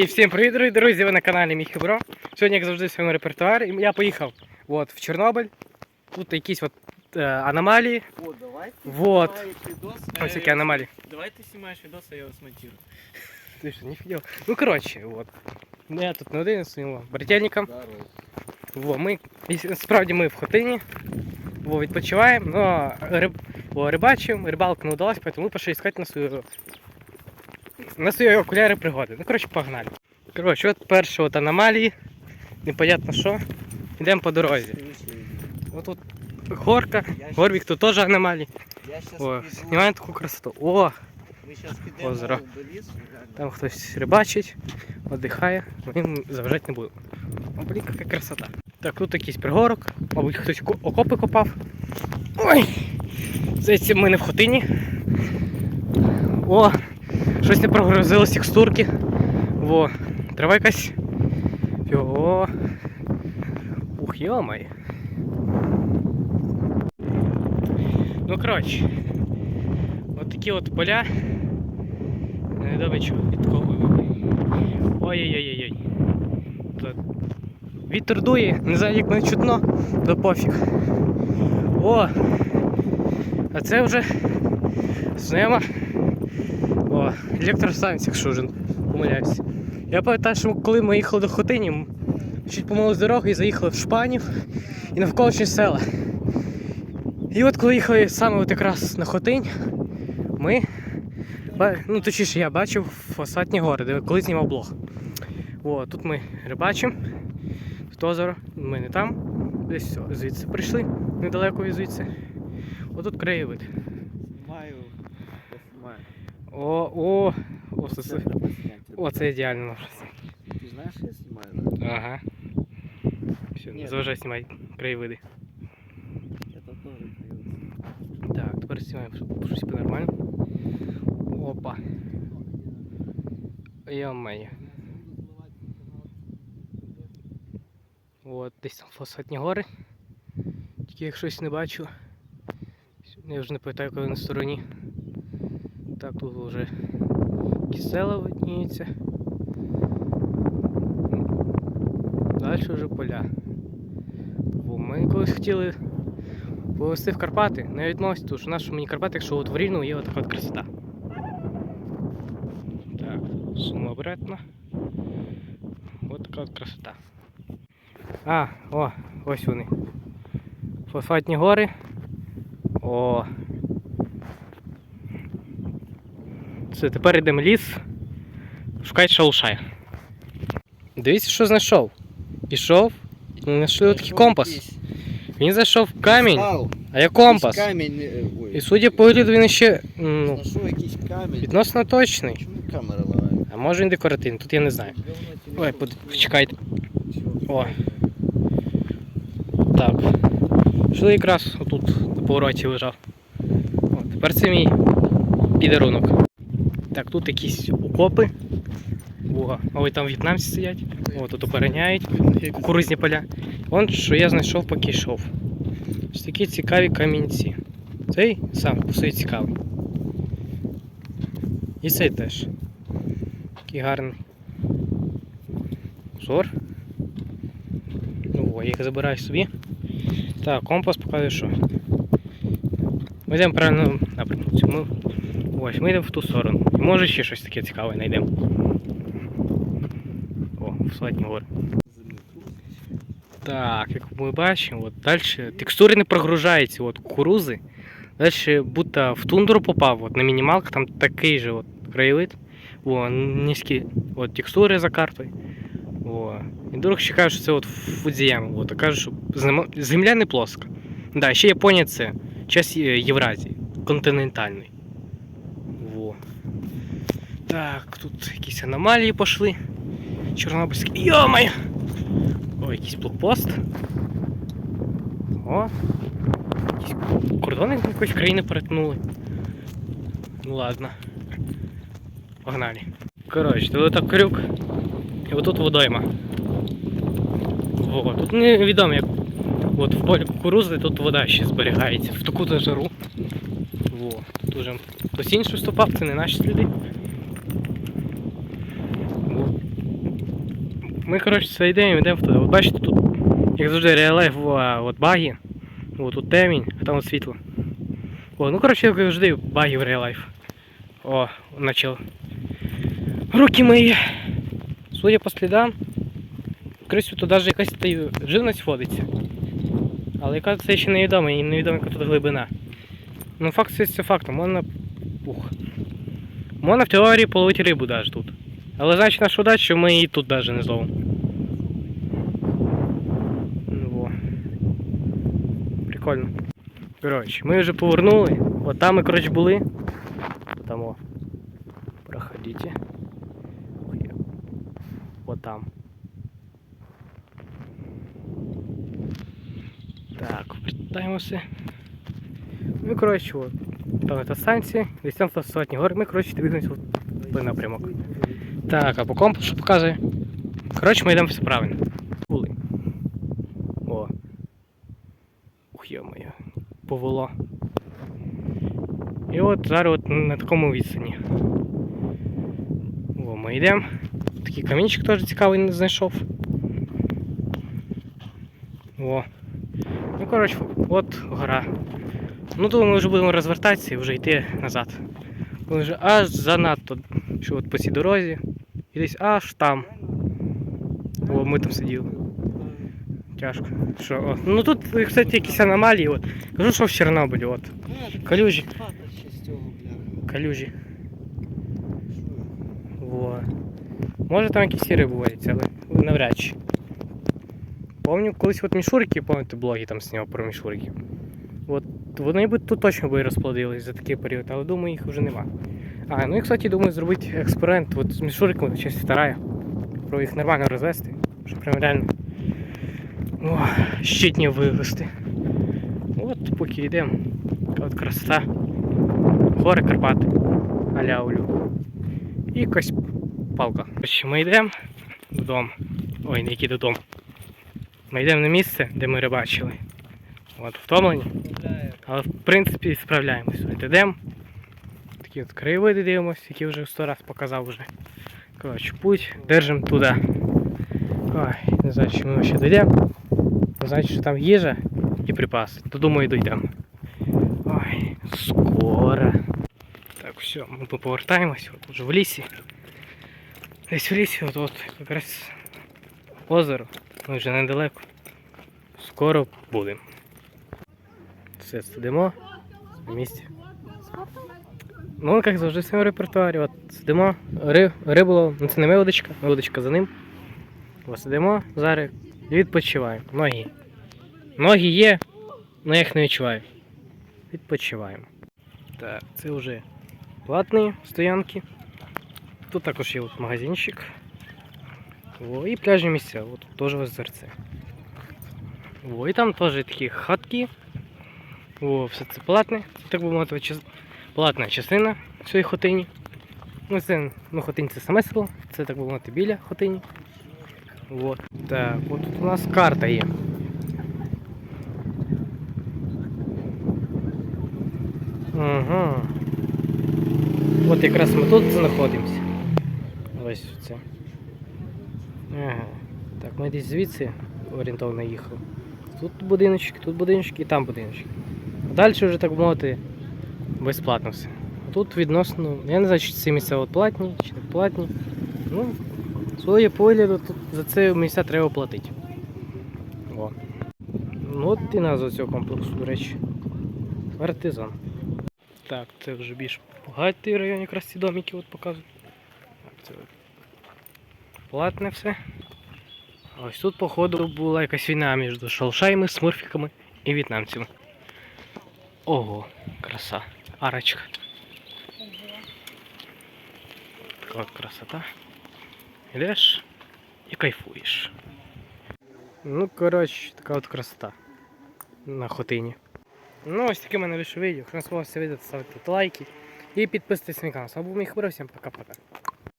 І всім привіт, дорогі друзі! Ви на каналі Міхі Бро. Сьогодні, як завжди, в своєму репертуарі. І Я поїхав от, в Чорнобиль. Тут якісь от, е, аномалії. О, давайте. Вот. снимай видос. Ось які аномалії. Давай ты снимаешь видос, а я его смонтирую. Ти що, не фігел. Ну, коротше, от. Ну, Я тут не один з своїм брательником. Во, ми, і справді ми в Хотині. Во, відпочиваємо, но риб, во, рибачимо, рибалка не вдалась, тому ми пішли шукати на свою на свої окуляри пригоди. Ну, коротше, погнали. Коротше, от перші от аномалії. Непонятно що. Йдемо по дорозі. Ось тут горка, горбик тут теж аномалії. Знімаємо таку красоту. О, сейчас підемо Озеро. там хтось рибачить, віддихає, ми їм заважати не будемо. О, блін, яка красота. Так, тут якийсь пригорок, мабуть, хтось окопи копав. Ой! Здається, ми не в хотині. О! Щось не прогрузилось текстурки. Во, трава якась. Йо. Ух, йомай. Ну, коротше. От такі от поля. Невідомо чого від. Ой-ой-ой-ой. Вітер дує, не знаю, як мене чутно, то пофіг. О! А це вже знайома. О, електростанція, якщо вже помиляюся. Я пам'ятаю, що коли ми їхали до Хотині, чуть помили з дороги і заїхали в Шпанів і навколишні села. І от коли їхали саме от якраз на Хотинь, ми. Ну, точніше, я бачив фосфатні гори, де коли знімав блог. О, тут ми рибачимо. Тут озеро, ми не там. Десь звідси прийшли, недалеко від звідси. Отут краєвид. Я. О, о, о, це, Це о, це ідеально. Ти знаєш, я знімаю, да? Ага. Все, не заважай знімай краєвиди. Я тут теж знімаю. Так, тепер знімаємо, щоб щось нормально. Опа. Йо-моє. От, десь там фосфатні гори. Тільки як щось не бачу. Я вже не пам'ятаю, коли на стороні. Так, тут вже якісь села видніються. Далі вже поля. Бо ми колись хотіли повезти в Карпати, не відносить, тому що нашу мені Карпати, якщо от в Рівному є така от красота. Так, сума обратно. От така от красота. А, о, ось вони. Фосфатні гори. О. Все, тепер йдемо ліс. Шукати шалушая. Дивіться, що знайшов. Ішов, і знайшли такий компас. Він зайшов в камінь. А я компас. Камінь. е, Ой. І судя по вигляду він ще ну, якийсь камінь. відносно точний. Чому камера лагає? А може він декоративний, тут я не знаю. Ой, почекайте. О. Так. Що якраз отут на повороті лежав. О, тепер це мій підарунок. Так, тут якісь окопи. О, а ой там в'єтнамці сидять. О, тут обороняють кукурузні поля. Вон що я знайшов, поки йшов. Ось такі цікаві камінці. Цей сам собі цікавий. І цей теж. Такий гарний. Зор. Ну, о, я їх забираю собі. Так, компас показує, що. Ми йдемо правильно напрямку. Ось, ми йдемо в ту сторону. Може ще щось таке цікаве знайдемо. О, в Сладні гори. Так, як ми бачимо, от далі текстури не прогружаються, от кукурузи. Далі будто в тундру попав, от на мінімалках там такий же от краєвид. О, низькі от текстури за картою. О. І друг ще каже, що це от Фудзіяма. От, каже, що земля не плоска. Да, ще Японія це час Євразії, континентальний. Во. Так, тут якісь аномалії пішли. Чорнобильські. Йомай! О, якийсь блокпост. О. Якісь кордони якоїсь країни перетнули. Ну ладно. Погнали. Коротше, тут так крюк. І отут водойма. О, тут невідомо як. От в полі кукурузи тут вода ще зберігається. В таку-то жару. Во, хтось інший вступав, це не наші сліди. Ми, коротше, все йдемо, йдемо туди. От бачите, тут, як завжди, реалайф, от баги. О, тут темінь, а там от світло. О, ну коротше, як завжди, баги в реалайф. О, начал. Руки мої. Судя по слідам, крисю тут навіть якась живність водиться. Але яка це ще невідомо, і невідомо, яка тут глибина. Ну факт це фактом, можна. Ух. Можна в теорії половити рибу навіть тут. Але значить наша удача, що ми її тут навіть не зловимо. Ну, во. Прикольно. Коротше, ми вже повернули. От там ми, коротше, були. Там о. Проходите. Вот там. Так, вертаємося. Ну, коротше, от. Там ця станція, десь там сотні гор. Ми, коротше, двигаємося в той напрямок. Так, а по компасу показує? Коротше, ми йдемо все правильно. Були. О. Ух, йо-моє. Повело. І от зараз от на такому відстані. О, ми йдемо. Такий камінчик теж цікавий не знайшов. О. Ну, коротше, от гора. Ну, думаю, ми вже будемо розвертатися і вже йти назад. Ми вже аж занадто, що от по цій дорозі. І десь аж там. О, ми там сиділи. Тяжко. Що, о. Ну тут, кстати, якісь аномалії. От. Кажу, що в Чорнобилі, от. Калюжі. Хата ще з цього, бля. Калюжі. Во. Може там якісь сіри бувають, але навряд чи. Помню, колись от мішурки, пам'ятаєте, блоги там зняв про мішурки. От вони б тут точно би розплодились за такий період, але думаю, їх вже нема. А, ну і кстати, думаю, зробити експеримент от з мішуриками, часть вторая. Про їх нормально розвести. Щоб прям реально. О, щитні вивести. От поки йдемо. От красота. Гори Карпати. Аляулю. І якась палка. Коротше, Ми йдемо додому. Ой, не який додому. Ми йдемо на місце, де ми рибачили. От втомлені. Але в принципі справляємось. От йдемо. Такі от краєвиди дивимося, які вже сто раз показав вже. Коротше, путь держимо туди. Ой, не знаю, чи ми ще дійдемо. Знаю, що там їжа і припаси. То думаю, дійдемо. Ой, скоро. Так, все, ми повертаємось, от уже в лісі. Десь в лісі, от, от якраз озеро. Ми вже недалеко. Скоро будемо. Все, сидимо на місці. Ну, як завжди в своєму репертуарі. От сидимо, ри, риболов, ну це не моя удочка за ним. От сидимо зараз і відпочиваємо. Ноги. Ноги є, але я їх не відчуваю. Відпочиваємо. Так, це вже платні стоянки. Тут також є от магазинчик. О, і пляжні місця, от теж озерце. О, і там теж такі хатки. О, все це платне, це так би платна частина цієї хотині. Ну, це, ну, хотинь це саме село, це так би мовити біля хотині. От. Так, от тут у нас карта є. Ага. От якраз ми тут знаходимося. Ось це. Ага. Так, ми десь звідси орієнтовно їхали. Тут будиночки, тут будиночки і там будиночки. Далі вже так мовити безплатно все. Тут відносно, я не знаю, чи ці місця от платні, чи не платні. Ну, своє погляду, тут за це місця треба платити. О. Ну от і назва цього комплексу, до речі. Партизан. Так, це вже більш багатий район, якраз ці домики от показують. Це платне все. Ось тут, походу, була якась війна між шалшаями, смурфіками і в'єтнамцями. Ого, краса. Арочка. Така от красота. Йдеш і кайфуєш. Ну, коротше, така от красота на хотині. Ну, ось таке в мене вийшло відео. Якщо вам сподобалося відео, ставте лайки і підписуйтесь на канал. З вами був мій хабар, всім пока-пока.